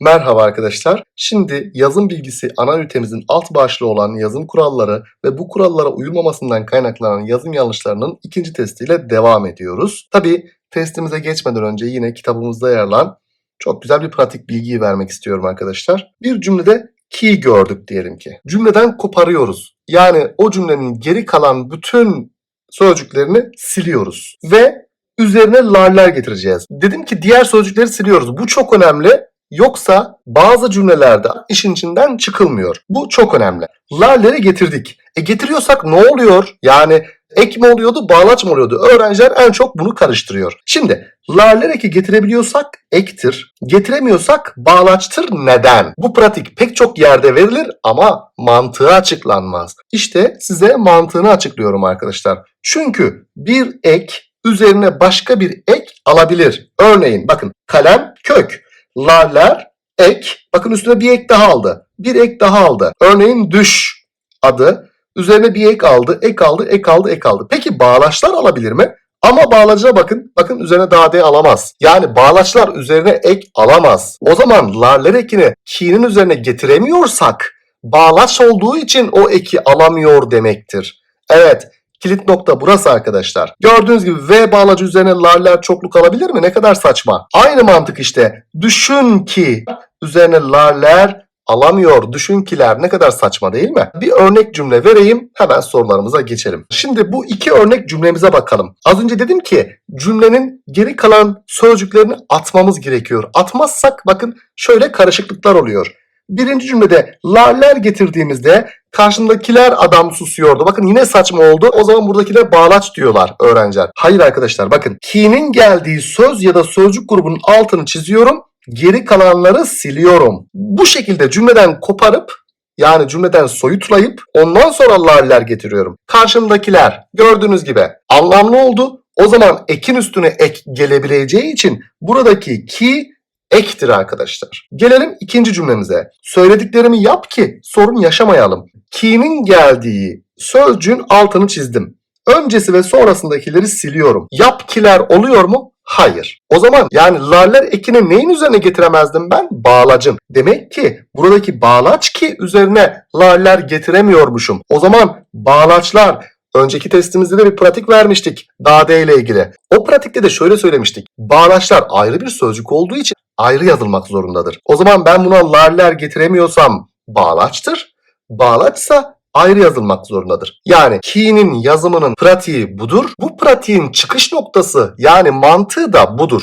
Merhaba arkadaşlar. Şimdi yazım bilgisi ana ünitemizin alt başlığı olan yazım kuralları ve bu kurallara uyulmamasından kaynaklanan yazım yanlışlarının ikinci testiyle devam ediyoruz. Tabi testimize geçmeden önce yine kitabımızda yer alan çok güzel bir pratik bilgiyi vermek istiyorum arkadaşlar. Bir cümlede ki gördük diyelim ki. Cümleden koparıyoruz. Yani o cümlenin geri kalan bütün sözcüklerini siliyoruz. Ve üzerine larlar getireceğiz. Dedim ki diğer sözcükleri siliyoruz. Bu çok önemli. Yoksa bazı cümlelerde işin içinden çıkılmıyor. Bu çok önemli. Larleri getirdik. E getiriyorsak ne oluyor? Yani ek mi oluyordu, bağlaç mı oluyordu? Öğrenciler en çok bunu karıştırıyor. Şimdi larler eki getirebiliyorsak ektir, getiremiyorsak bağlaçtır. Neden? Bu pratik pek çok yerde verilir ama mantığı açıklanmaz. İşte size mantığını açıklıyorum arkadaşlar. Çünkü bir ek üzerine başka bir ek alabilir. Örneğin bakın kalem kök. Larler ek. Bakın üstüne bir ek daha aldı. Bir ek daha aldı. Örneğin düş adı. Üzerine bir ek aldı. Ek aldı. Ek aldı. Ek aldı. Peki bağlaçlar alabilir mi? Ama bağlacına bakın. Bakın üzerine daha D alamaz. Yani bağlaçlar üzerine ek alamaz. O zaman larler ekini ki'nin üzerine getiremiyorsak bağlaç olduğu için o eki alamıyor demektir. Evet. Kilit nokta burası arkadaşlar. Gördüğünüz gibi V bağlacı üzerine larler çokluk alabilir mi? Ne kadar saçma. Aynı mantık işte. Düşün ki üzerine larler alamıyor. Düşün kiler ne kadar saçma değil mi? Bir örnek cümle vereyim hemen sorularımıza geçelim. Şimdi bu iki örnek cümlemize bakalım. Az önce dedim ki cümlenin geri kalan sözcüklerini atmamız gerekiyor. Atmazsak bakın şöyle karışıklıklar oluyor. Birinci cümlede larler getirdiğimizde karşındakiler adam susuyordu. Bakın yine saçma oldu. O zaman buradakiler bağlaç diyorlar öğrenciler. Hayır arkadaşlar bakın. Ki'nin geldiği söz ya da sözcük grubunun altını çiziyorum. Geri kalanları siliyorum. Bu şekilde cümleden koparıp yani cümleden soyutlayıp ondan sonra larler getiriyorum. Karşımdakiler gördüğünüz gibi anlamlı oldu. O zaman ekin üstüne ek gelebileceği için buradaki ki ektir arkadaşlar. Gelelim ikinci cümlemize. Söylediklerimi yap ki sorun yaşamayalım. Ki'nin geldiği sözcüğün altını çizdim. Öncesi ve sonrasındakileri siliyorum. Yap kiler oluyor mu? Hayır. O zaman yani larler ekini neyin üzerine getiremezdim ben? Bağlacın. Demek ki buradaki bağlaç ki üzerine larler getiremiyormuşum. O zaman bağlaçlar Önceki testimizde de bir pratik vermiştik Dade ile ilgili. O pratikte de şöyle söylemiştik. Bağlaçlar ayrı bir sözcük olduğu için ayrı yazılmak zorundadır. O zaman ben buna larler getiremiyorsam bağlaçtır. Bağlaçsa ayrı yazılmak zorundadır. Yani ki'nin yazımının pratiği budur. Bu pratiğin çıkış noktası yani mantığı da budur.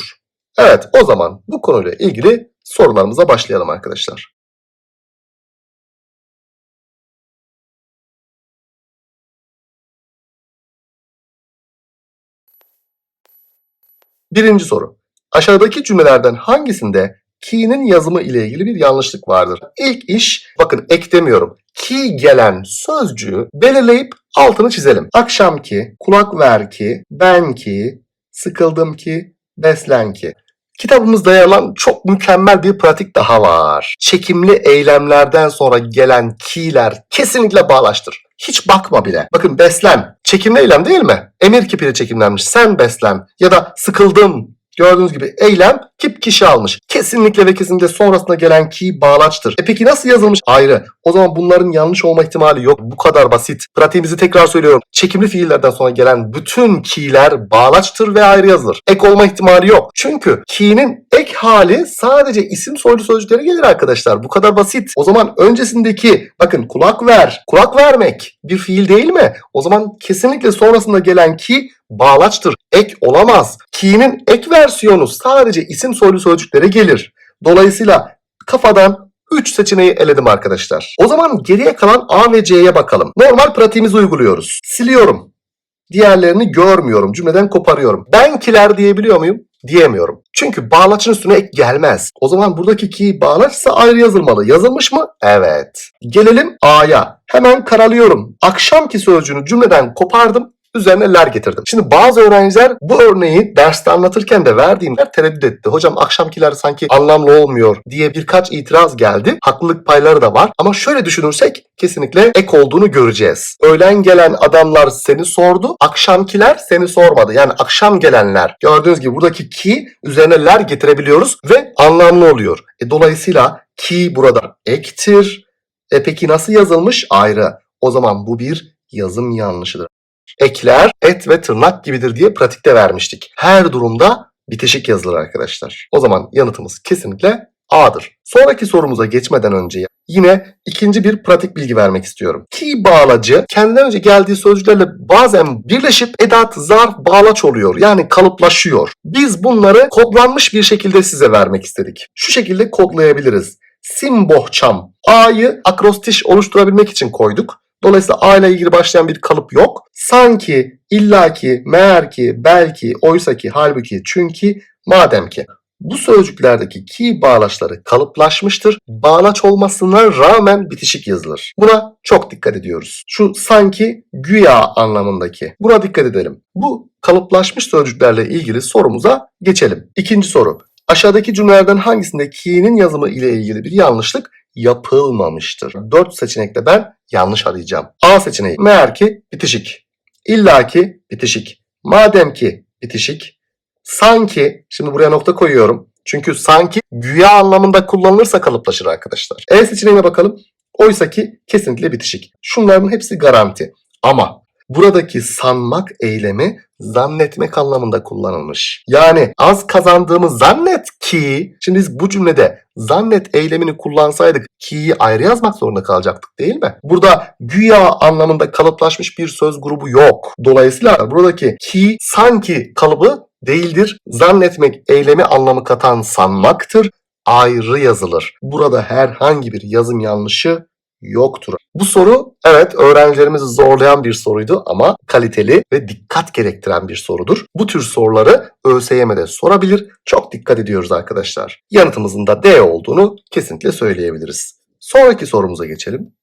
Evet o zaman bu konuyla ilgili sorularımıza başlayalım arkadaşlar. Birinci soru. Aşağıdaki cümlelerden hangisinde ki'nin yazımı ile ilgili bir yanlışlık vardır? İlk iş, bakın ek demiyorum. Ki gelen sözcüğü belirleyip altını çizelim. Akşam ki, kulak ver ki, ben ki, sıkıldım ki, beslen ki. Kitabımızda yer alan çok mükemmel bir pratik daha var. Çekimli eylemlerden sonra gelen ki'ler kesinlikle bağlaştır. Hiç bakma bile. Bakın beslen. Çekimli eylem değil mi? Emir kipiyle çekimlenmiş. Sen beslen. Ya da sıkıldım. Gördüğünüz gibi eylem kip kişi almış. Kesinlikle ve kesinlikle sonrasında gelen ki bağlaçtır. E peki nasıl yazılmış? Ayrı. O zaman bunların yanlış olma ihtimali yok. Bu kadar basit. Pratiğimizi tekrar söylüyorum. Çekimli fiillerden sonra gelen bütün ki'ler bağlaçtır ve ayrı yazılır. Ek olma ihtimali yok. Çünkü ki'nin ek hali sadece isim soylu sözcüklere gelir arkadaşlar. Bu kadar basit. O zaman öncesindeki bakın kulak ver, kulak vermek bir fiil değil mi? O zaman kesinlikle sonrasında gelen ki bağlaçtır. Ek olamaz. Ki'nin ek versiyonu sadece isim soylu sözcüklere gelir. Dolayısıyla kafadan 3 seçeneği eledim arkadaşlar. O zaman geriye kalan A ve C'ye bakalım. Normal pratiğimizi uyguluyoruz. Siliyorum. Diğerlerini görmüyorum. Cümleden koparıyorum. Benkiler diyebiliyor muyum? Diyemiyorum. Çünkü bağlaçın üstüne ek gelmez. O zaman buradaki ki bağlaçsa ayrı yazılmalı. Yazılmış mı? Evet. Gelelim A'ya. Hemen karalıyorum. Akşamki sözcüğünü cümleden kopardım. Üzerine ler getirdim. Şimdi bazı öğrenciler bu örneği derste anlatırken de verdiğimde tereddüt etti. Hocam akşamkiler sanki anlamlı olmuyor diye birkaç itiraz geldi. Haklılık payları da var. Ama şöyle düşünürsek kesinlikle ek olduğunu göreceğiz. Öğlen gelen adamlar seni sordu. Akşamkiler seni sormadı. Yani akşam gelenler. Gördüğünüz gibi buradaki ki üzerine ler getirebiliyoruz ve anlamlı oluyor. E, dolayısıyla ki burada ektir. E peki nasıl yazılmış? Ayrı. O zaman bu bir yazım yanlışıdır. Ekler et ve tırnak gibidir diye pratikte vermiştik. Her durumda bitişik yazılır arkadaşlar. O zaman yanıtımız kesinlikle A'dır. Sonraki sorumuza geçmeden önce yine ikinci bir pratik bilgi vermek istiyorum. Ki bağlacı kendinden önce geldiği sözcüklerle bazen birleşip edat, zarf, bağlaç oluyor. Yani kalıplaşıyor. Biz bunları kodlanmış bir şekilde size vermek istedik. Şu şekilde kodlayabiliriz. Simbohçam. A'yı akrostiş oluşturabilmek için koyduk. Dolayısıyla A ile ilgili başlayan bir kalıp yok. Sanki, illaki, meğer ki, belki, oysa ki, halbuki, çünkü, madem ki. Bu sözcüklerdeki ki bağlaçları kalıplaşmıştır. Bağlaç olmasına rağmen bitişik yazılır. Buna çok dikkat ediyoruz. Şu sanki, güya anlamındaki. Buna dikkat edelim. Bu kalıplaşmış sözcüklerle ilgili sorumuza geçelim. İkinci soru. Aşağıdaki cümlelerden hangisinde ki'nin yazımı ile ilgili bir yanlışlık yapılmamıştır? Dört seçenekte ben yanlış arayacağım. A seçeneği meğer ki bitişik. İlla ki bitişik. Madem ki bitişik. Sanki şimdi buraya nokta koyuyorum. Çünkü sanki güya anlamında kullanılırsa kalıplaşır arkadaşlar. E seçeneğine bakalım. Oysa ki kesinlikle bitişik. Şunların hepsi garanti. Ama buradaki sanmak eylemi zannetmek anlamında kullanılmış. Yani az kazandığımı zannet ki şimdi biz bu cümlede zannet eylemini kullansaydık ki'yi ayrı yazmak zorunda kalacaktık değil mi? Burada güya anlamında kalıplaşmış bir söz grubu yok. Dolayısıyla buradaki ki sanki kalıbı değildir. Zannetmek eylemi anlamı katan sanmaktır. Ayrı yazılır. Burada herhangi bir yazım yanlışı yoktur. Bu soru evet öğrencilerimizi zorlayan bir soruydu ama kaliteli ve dikkat gerektiren bir sorudur. Bu tür soruları ÖSYM'de sorabilir. Çok dikkat ediyoruz arkadaşlar. Yanıtımızın da D olduğunu kesinlikle söyleyebiliriz. Sonraki sorumuza geçelim.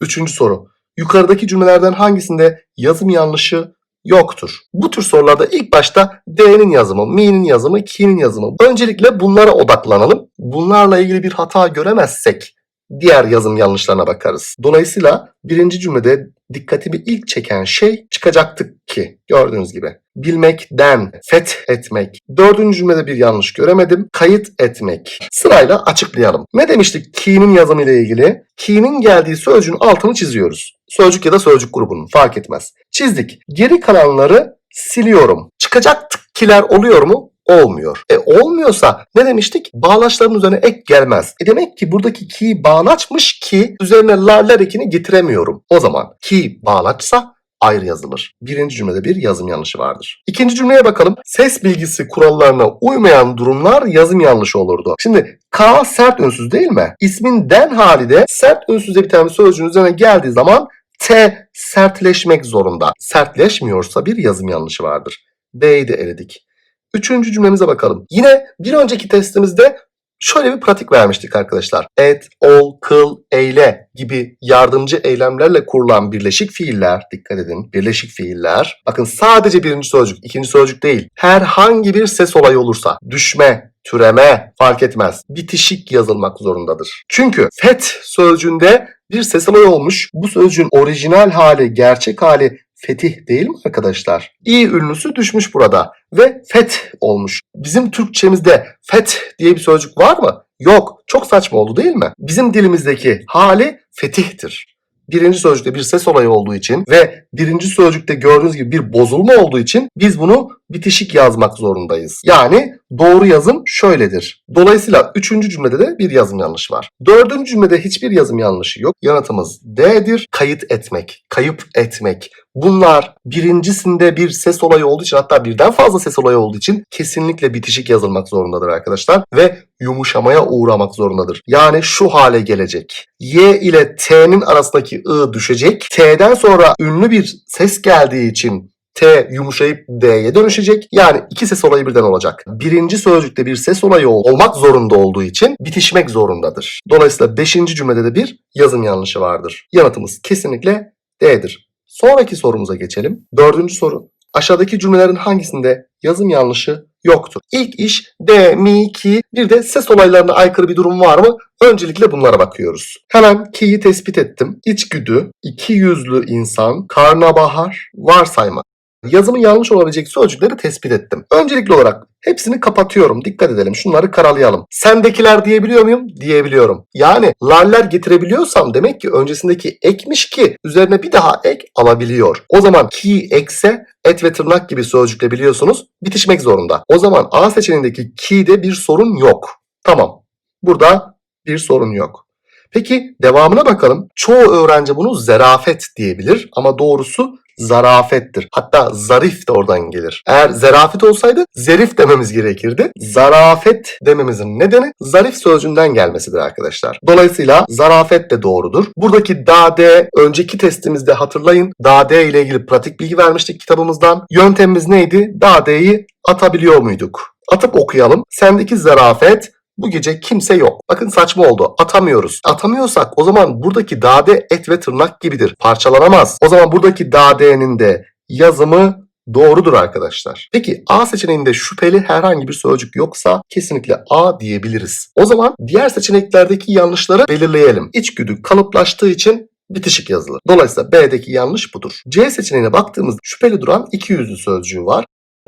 Üçüncü soru. Yukarıdaki cümlelerden hangisinde yazım yanlışı yoktur? Bu tür sorularda ilk başta D'nin yazımı, mi'nin yazımı, ki'nin yazımı. Öncelikle bunlara odaklanalım. Bunlarla ilgili bir hata göremezsek diğer yazım yanlışlarına bakarız. Dolayısıyla birinci cümlede dikkatimi ilk çeken şey çıkacaktık ki gördüğünüz gibi. Bilmekten, fethetmek. Dördüncü cümlede bir yanlış göremedim. Kayıt etmek. Sırayla açıklayalım. Ne demiştik ki'nin yazımı ile ilgili? Ki'nin geldiği sözcüğün altını çiziyoruz. Sözcük ya da sözcük grubunun fark etmez. Çizdik. Geri kalanları siliyorum. Çıkacaktık kiler oluyor mu? Olmuyor. E olmuyorsa ne demiştik? Bağlaçların üzerine ek gelmez. E demek ki buradaki ki bağlaçmış ki üzerine larlar ekini getiremiyorum. O zaman ki bağlaçsa ayrı yazılır. Birinci cümlede bir yazım yanlışı vardır. İkinci cümleye bakalım. Ses bilgisi kurallarına uymayan durumlar yazım yanlışı olurdu. Şimdi K sert ünsüz değil mi? İsmin den hali de sert ünsüzle biten bir sözcüğün üzerine geldiği zaman T sertleşmek zorunda. Sertleşmiyorsa bir yazım yanlışı vardır. B'yi de eledik. Üçüncü cümlemize bakalım. Yine bir önceki testimizde şöyle bir pratik vermiştik arkadaşlar. Et, ol, kıl, eyle gibi yardımcı eylemlerle kurulan birleşik fiiller, dikkat edin birleşik fiiller. Bakın sadece birinci sözcük, ikinci sözcük değil. Herhangi bir ses olayı olursa düşme, türeme fark etmez. Bitişik yazılmak zorundadır. Çünkü fet sözcüğünde bir ses olayı olmuş. Bu sözcüğün orijinal hali, gerçek hali fetih değil mi arkadaşlar? İ ünlüsü düşmüş burada ve fet olmuş. Bizim Türkçemizde fet diye bir sözcük var mı? Yok. Çok saçma oldu değil mi? Bizim dilimizdeki hali fetihtir. Birinci sözcükte bir ses olayı olduğu için ve birinci sözcükte gördüğünüz gibi bir bozulma olduğu için biz bunu bitişik yazmak zorundayız. Yani doğru yazım şöyledir. Dolayısıyla üçüncü cümlede de bir yazım yanlışı var. Dördüncü cümlede hiçbir yazım yanlışı yok. Yanıtımız D'dir. Kayıt etmek, kayıp etmek. Bunlar birincisinde bir ses olayı olduğu için hatta birden fazla ses olayı olduğu için kesinlikle bitişik yazılmak zorundadır arkadaşlar. Ve yumuşamaya uğramak zorundadır. Yani şu hale gelecek. Y ile T'nin arasındaki I düşecek. T'den sonra ünlü bir ses geldiği için T yumuşayıp D'ye dönüşecek. Yani iki ses olayı birden olacak. Birinci sözcükte bir ses olayı ol- olmak zorunda olduğu için bitişmek zorundadır. Dolayısıyla beşinci cümlede de bir yazım yanlışı vardır. Yanıtımız kesinlikle D'dir. Sonraki sorumuza geçelim. Dördüncü soru. Aşağıdaki cümlelerin hangisinde yazım yanlışı yoktur? İlk iş de, mi, ki bir de ses olaylarına aykırı bir durum var mı? Öncelikle bunlara bakıyoruz. Hemen ki'yi tespit ettim. İçgüdü, iki yüzlü insan, karnabahar, varsayma. Yazımın yanlış olabilecek sözcükleri tespit ettim. Öncelikli olarak hepsini kapatıyorum. Dikkat edelim. Şunları karalayalım. Sendekiler diyebiliyor muyum? Diyebiliyorum. Yani laller getirebiliyorsam demek ki öncesindeki ekmiş ki üzerine bir daha ek alabiliyor. O zaman ki ekse et ve tırnak gibi sözcükle biliyorsunuz bitişmek zorunda. O zaman A seçeneğindeki ki'de bir sorun yok. Tamam. Burada bir sorun yok. Peki devamına bakalım. Çoğu öğrenci bunu zerafet diyebilir ama doğrusu zarafettir. Hatta zarif de oradan gelir. Eğer zerafet olsaydı zerif dememiz gerekirdi. Zarafet dememizin nedeni zarif sözcüğünden gelmesidir arkadaşlar. Dolayısıyla zarafet de doğrudur. Buradaki dade önceki testimizde hatırlayın. Dade ile ilgili pratik bilgi vermiştik kitabımızdan. Yöntemimiz neydi? Dade'yi atabiliyor muyduk? Atıp okuyalım. Sendeki zarafet bu gece kimse yok. Bakın saçma oldu. Atamıyoruz. Atamıyorsak o zaman buradaki dade et ve tırnak gibidir. Parçalanamaz. O zaman buradaki dade'nin de yazımı doğrudur arkadaşlar. Peki A seçeneğinde şüpheli herhangi bir sözcük yoksa kesinlikle A diyebiliriz. O zaman diğer seçeneklerdeki yanlışları belirleyelim. İçgüdü kalıplaştığı için bitişik yazılır. Dolayısıyla B'deki yanlış budur. C seçeneğine baktığımızda şüpheli duran iki yüzlü sözcüğü var.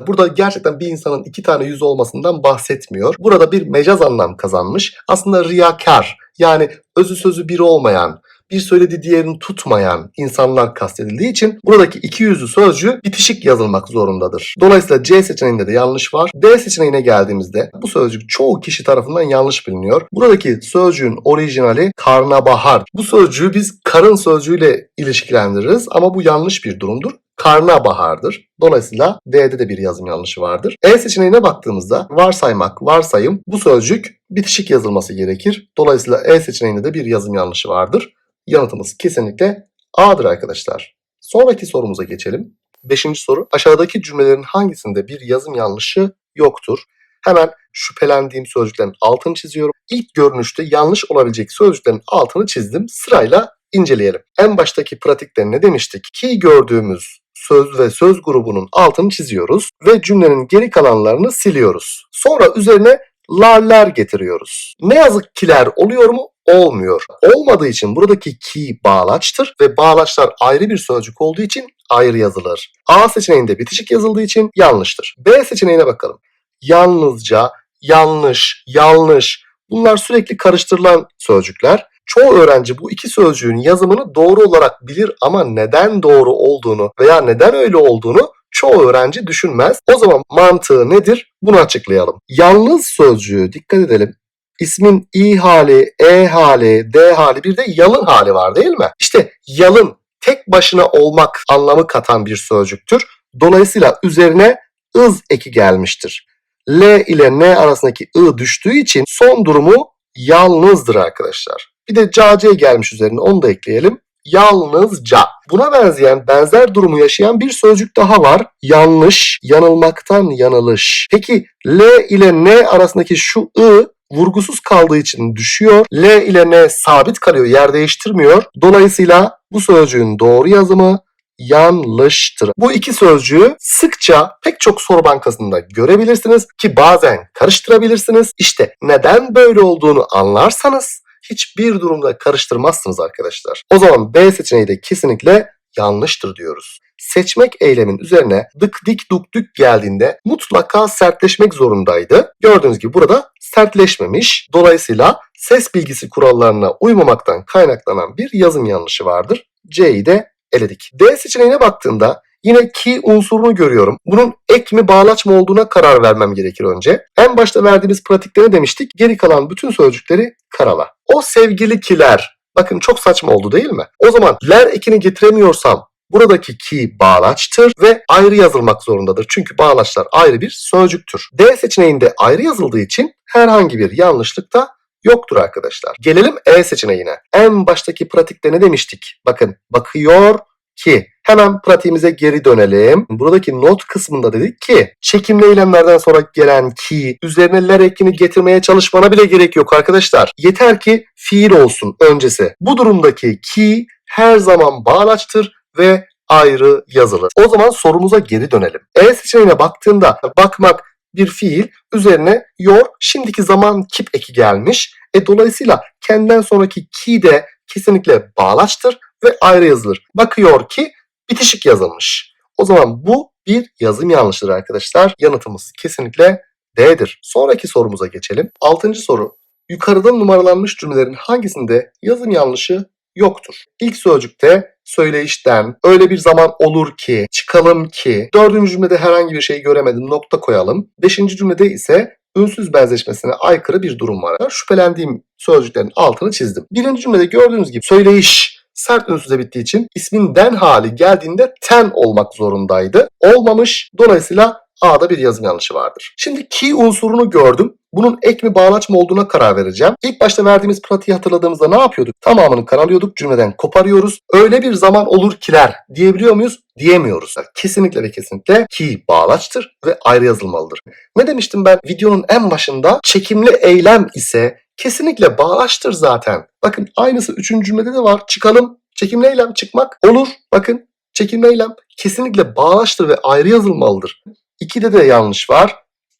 Burada gerçekten bir insanın iki tane yüzü olmasından bahsetmiyor. Burada bir mecaz anlam kazanmış. Aslında riyakar yani özü sözü biri olmayan, bir söylediği diğerini tutmayan insanlar kastedildiği için buradaki iki yüzlü sözcüğü bitişik yazılmak zorundadır. Dolayısıyla C seçeneğinde de yanlış var. D seçeneğine geldiğimizde bu sözcük çoğu kişi tarafından yanlış biliniyor. Buradaki sözcüğün orijinali karnabahar. Bu sözcüğü biz karın sözcüğüyle ilişkilendiririz ama bu yanlış bir durumdur karnabahardır. Dolayısıyla D'de de bir yazım yanlışı vardır. E seçeneğine baktığımızda varsaymak, varsayım bu sözcük bitişik yazılması gerekir. Dolayısıyla E seçeneğinde de bir yazım yanlışı vardır. Yanıtımız kesinlikle A'dır arkadaşlar. Sonraki sorumuza geçelim. Beşinci soru. Aşağıdaki cümlelerin hangisinde bir yazım yanlışı yoktur? Hemen şüphelendiğim sözcüklerin altını çiziyorum. İlk görünüşte yanlış olabilecek sözcüklerin altını çizdim. Sırayla inceleyelim. En baştaki pratikte ne demiştik? Ki gördüğümüz söz ve söz grubunun altını çiziyoruz ve cümlenin geri kalanlarını siliyoruz. Sonra üzerine larler getiriyoruz. Ne yazık kiler oluyor mu? Olmuyor. Olmadığı için buradaki ki bağlaçtır ve bağlaçlar ayrı bir sözcük olduğu için ayrı yazılır. A seçeneğinde bitişik yazıldığı için yanlıştır. B seçeneğine bakalım. Yalnızca, yanlış, yanlış bunlar sürekli karıştırılan sözcükler. Çoğu öğrenci bu iki sözcüğün yazımını doğru olarak bilir ama neden doğru olduğunu veya neden öyle olduğunu çoğu öğrenci düşünmez. O zaman mantığı nedir? Bunu açıklayalım. Yalnız sözcüğü dikkat edelim. İsmin i hali, e hali, d hali bir de yalın hali var değil mi? İşte yalın tek başına olmak anlamı katan bir sözcüktür. Dolayısıyla üzerine ız eki gelmiştir. L ile N arasındaki ı düştüğü için son durumu yalnızdır arkadaşlar. Bir de cac gelmiş üzerine onu da ekleyelim. Yalnızca. Buna benzeyen benzer durumu yaşayan bir sözcük daha var. Yanlış, yanılmaktan yanılış. Peki L ile N arasındaki şu ı vurgusuz kaldığı için düşüyor. L ile N sabit kalıyor, yer değiştirmiyor. Dolayısıyla bu sözcüğün doğru yazımı yanlıştır. Bu iki sözcüğü sıkça pek çok soru bankasında görebilirsiniz ki bazen karıştırabilirsiniz. İşte neden böyle olduğunu anlarsanız hiçbir durumda karıştırmazsınız arkadaşlar. O zaman B seçeneği de kesinlikle yanlıştır diyoruz. Seçmek eylemin üzerine dık dik duk dük geldiğinde mutlaka sertleşmek zorundaydı. Gördüğünüz gibi burada sertleşmemiş. Dolayısıyla ses bilgisi kurallarına uymamaktan kaynaklanan bir yazım yanlışı vardır. C'yi de eledik. D seçeneğine baktığımda yine ki unsurunu görüyorum. Bunun ek mi bağlaç mı olduğuna karar vermem gerekir önce. En başta verdiğimiz pratikte ne demiştik? Geri kalan bütün sözcükleri karala. O sevgili kiler. Bakın çok saçma oldu değil mi? O zaman ler ekini getiremiyorsam buradaki ki bağlaçtır ve ayrı yazılmak zorundadır. Çünkü bağlaçlar ayrı bir sözcüktür. D seçeneğinde ayrı yazıldığı için herhangi bir yanlışlık da yoktur arkadaşlar. Gelelim E seçeneğine. En baştaki pratikte ne demiştik? Bakın bakıyor ki hemen pratiğimize geri dönelim. Buradaki not kısmında dedik ki çekimli eylemlerden sonra gelen ki üzerine ler ekini getirmeye çalışmana bile gerek yok arkadaşlar. Yeter ki fiil olsun öncesi. Bu durumdaki ki her zaman bağlaçtır ve ayrı yazılır. O zaman sorumuza geri dönelim. E seçeneğine baktığında bakmak bir fiil üzerine yor şimdiki zaman kip eki gelmiş. E dolayısıyla kendinden sonraki ki de kesinlikle bağlaçtır ve ayrı yazılır. Bakıyor ki bitişik yazılmış. O zaman bu bir yazım yanlışıdır arkadaşlar. Yanıtımız kesinlikle D'dir. Sonraki sorumuza geçelim. Altıncı soru. Yukarıda numaralanmış cümlelerin hangisinde yazım yanlışı yoktur? İlk sözcükte söyleyişten, öyle bir zaman olur ki, çıkalım ki. Dördüncü cümlede herhangi bir şey göremedim, nokta koyalım. Beşinci cümlede ise ünsüz benzeşmesine aykırı bir durum var. Şüphelendiğim sözcüklerin altını çizdim. Birinci cümlede gördüğünüz gibi söyleyiş sert ünsüze bittiği için ismin den hali geldiğinde ten olmak zorundaydı. Olmamış. Dolayısıyla A'da bir yazım yanlışı vardır. Şimdi ki unsurunu gördüm. Bunun ek mi bağlaç mı olduğuna karar vereceğim. İlk başta verdiğimiz pratiği hatırladığımızda ne yapıyorduk? Tamamını karalıyorduk, cümleden koparıyoruz. Öyle bir zaman olur kiler diyebiliyor muyuz? Diyemiyoruz. Kesinlikle ve kesinlikle ki bağlaçtır ve ayrı yazılmalıdır. Ne demiştim ben videonun en başında? Çekimli eylem ise kesinlikle bağlaçtır zaten. Bakın aynısı üçüncü cümlede de var. Çıkalım. Çekimli eylem çıkmak olur. Bakın çekimli eylem kesinlikle bağlaçtır ve ayrı yazılmalıdır. 2'de de yanlış var.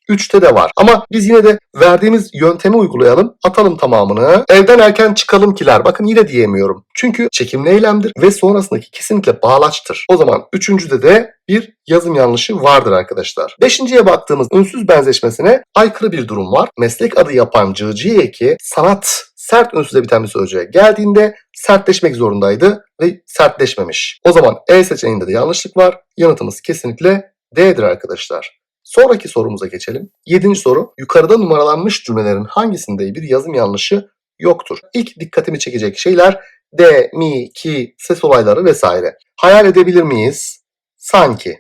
3'te de var. Ama biz yine de verdiğimiz yöntemi uygulayalım. Atalım tamamını. Evden erken çıkalım kiler. Bakın yine diyemiyorum. Çünkü çekimli eylemdir ve sonrasındaki kesinlikle bağlaçtır. O zaman üçüncüde de bir yazım yanlışı vardır arkadaşlar. Beşinciye baktığımız ünsüz benzeşmesine aykırı bir durum var. Meslek adı yapan cığcı eki sanat sert ünsüze biten bir sözcüğe geldiğinde sertleşmek zorundaydı ve sertleşmemiş. O zaman E seçeneğinde de yanlışlık var. Yanıtımız kesinlikle D'dir arkadaşlar. Sonraki sorumuza geçelim. Yedinci soru. Yukarıda numaralanmış cümlelerin hangisinde bir yazım yanlışı yoktur? İlk dikkatimi çekecek şeyler de, mi, ki, ses olayları vesaire. Hayal edebilir miyiz? Sanki.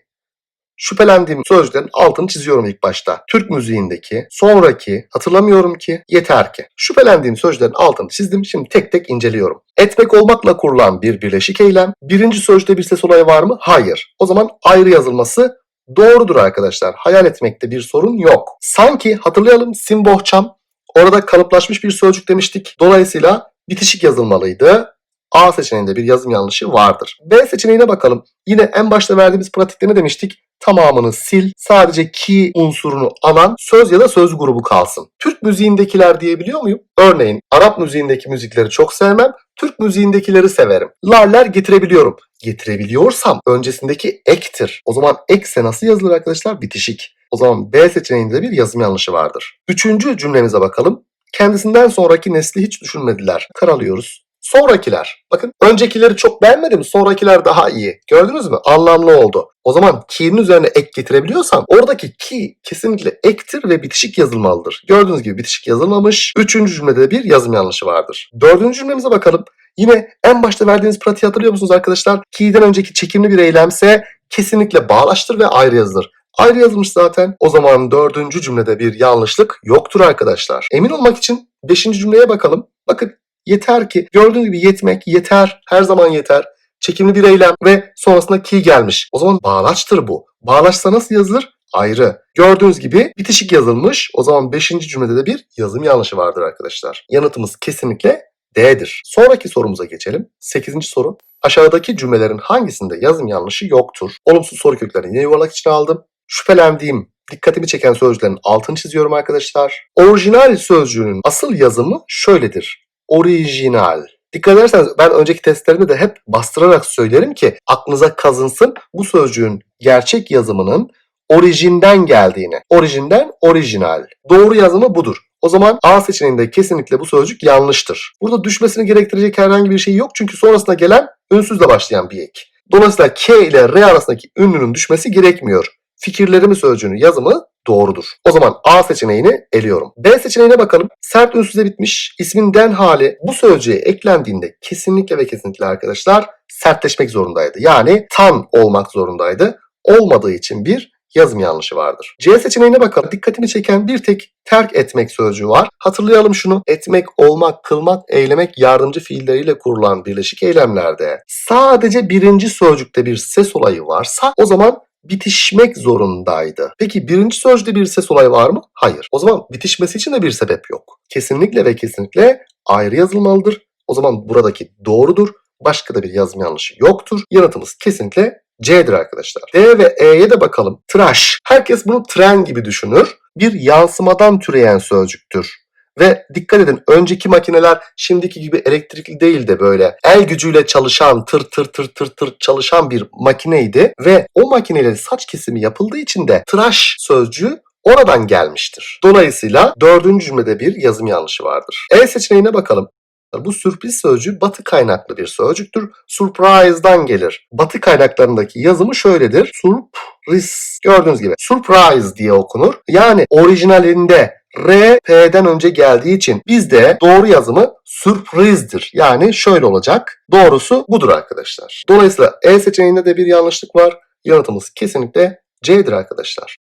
Şüphelendiğim sözcüklerin altını çiziyorum ilk başta. Türk müziğindeki, sonraki, hatırlamıyorum ki, yeter ki. Şüphelendiğim sözcüklerin altını çizdim. Şimdi tek tek inceliyorum. Etmek olmakla kurulan bir birleşik eylem. Birinci sözcükte bir ses olayı var mı? Hayır. O zaman ayrı yazılması doğrudur arkadaşlar. Hayal etmekte bir sorun yok. Sanki hatırlayalım simbohçam orada kalıplaşmış bir sözcük demiştik. Dolayısıyla bitişik yazılmalıydı. A seçeneğinde bir yazım yanlışı vardır. B seçeneğine bakalım. Yine en başta verdiğimiz pratikte ne demiştik? Tamamını sil. Sadece ki unsurunu alan söz ya da söz grubu kalsın. Türk müziğindekiler diyebiliyor muyum? Örneğin Arap müziğindeki müzikleri çok sevmem. Türk müziğindekileri severim. Laller getirebiliyorum. Getirebiliyorsam öncesindeki ektir. O zaman ekse nasıl yazılır arkadaşlar? Bitişik. O zaman B seçeneğinde bir yazım yanlışı vardır. Üçüncü cümlemize bakalım. Kendisinden sonraki nesli hiç düşünmediler. Karalıyoruz. Sonrakiler. Bakın öncekileri çok beğenmedim. Sonrakiler daha iyi. Gördünüz mü? Anlamlı oldu. O zaman ki'nin üzerine ek getirebiliyorsam oradaki ki kesinlikle ektir ve bitişik yazılmalıdır. Gördüğünüz gibi bitişik yazılmamış. Üçüncü cümlede bir yazım yanlışı vardır. Dördüncü cümlemize bakalım. Yine en başta verdiğiniz pratiği hatırlıyor musunuz arkadaşlar? Ki'den önceki çekimli bir eylemse kesinlikle bağlaştır ve ayrı yazılır. Ayrı yazılmış zaten. O zaman dördüncü cümlede bir yanlışlık yoktur arkadaşlar. Emin olmak için beşinci cümleye bakalım. Bakın yeter ki gördüğünüz gibi yetmek yeter her zaman yeter. Çekimli bir eylem ve sonrasında ki gelmiş. O zaman bağlaçtır bu. Bağlaçsa nasıl yazılır? Ayrı. Gördüğünüz gibi bitişik yazılmış. O zaman 5. cümlede de bir yazım yanlışı vardır arkadaşlar. Yanıtımız kesinlikle D'dir. Sonraki sorumuza geçelim. 8. soru. Aşağıdaki cümlelerin hangisinde yazım yanlışı yoktur? Olumsuz soru köklerini yine yuvarlak içine aldım. Şüphelendiğim, dikkatimi çeken sözcüklerin altını çiziyorum arkadaşlar. Orijinal sözcüğünün asıl yazımı şöyledir. Orijinal. Dikkat ederseniz ben önceki testlerimde de hep bastırarak söylerim ki aklınıza kazınsın bu sözcüğün gerçek yazımının orijinden geldiğini. Orijinden orijinal. Doğru yazımı budur. O zaman A seçeneğinde kesinlikle bu sözcük yanlıştır. Burada düşmesini gerektirecek herhangi bir şey yok çünkü sonrasında gelen ünsüzle başlayan bir ek. Dolayısıyla K ile R arasındaki ünlünün düşmesi gerekmiyor. Fikirlerimi sözcüğünün yazımı doğrudur. O zaman A seçeneğini eliyorum. B seçeneğine bakalım. Sert ünsüze bitmiş ismin den hali bu sözcüğe eklendiğinde kesinlikle ve kesinlikle arkadaşlar sertleşmek zorundaydı. Yani tan olmak zorundaydı. Olmadığı için bir yazım yanlışı vardır. C seçeneğine bakalım. Dikkatimi çeken bir tek terk etmek sözcüğü var. Hatırlayalım şunu. Etmek, olmak, kılmak, eylemek yardımcı fiilleriyle kurulan birleşik eylemlerde sadece birinci sözcükte bir ses olayı varsa o zaman bitişmek zorundaydı. Peki birinci sözcükte bir ses olayı var mı? Hayır. O zaman bitişmesi için de bir sebep yok. Kesinlikle ve kesinlikle ayrı yazılmalıdır. O zaman buradaki doğrudur. Başka da bir yazım yanlışı yoktur. Yanıtımız kesinlikle C'dir arkadaşlar. D ve E'ye de bakalım. Tıraş. Herkes bunu tren gibi düşünür. Bir yansımadan türeyen sözcüktür. Ve dikkat edin önceki makineler şimdiki gibi elektrikli değil de böyle el gücüyle çalışan tır tır tır tır tır çalışan bir makineydi. Ve o makineyle saç kesimi yapıldığı için de tıraş sözcüğü oradan gelmiştir. Dolayısıyla dördüncü cümlede bir yazım yanlışı vardır. E seçeneğine bakalım. Bu sürpriz sözcüğü batı kaynaklı bir sözcüktür. Surprise'dan gelir. Batı kaynaklarındaki yazımı şöyledir. Surprise. Gördüğünüz gibi surprise diye okunur. Yani orijinalinde R, P'den önce geldiği için bizde doğru yazımı sürprizdir. Yani şöyle olacak. Doğrusu budur arkadaşlar. Dolayısıyla E seçeneğinde de bir yanlışlık var. Yanıtımız kesinlikle C'dir arkadaşlar.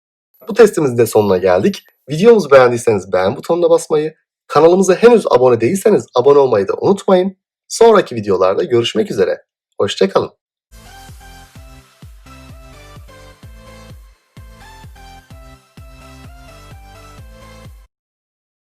Bu testimizin de sonuna geldik. Videomuzu beğendiyseniz beğen butonuna basmayı, kanalımıza henüz abone değilseniz abone olmayı da unutmayın. Sonraki videolarda görüşmek üzere. Hoşçakalın.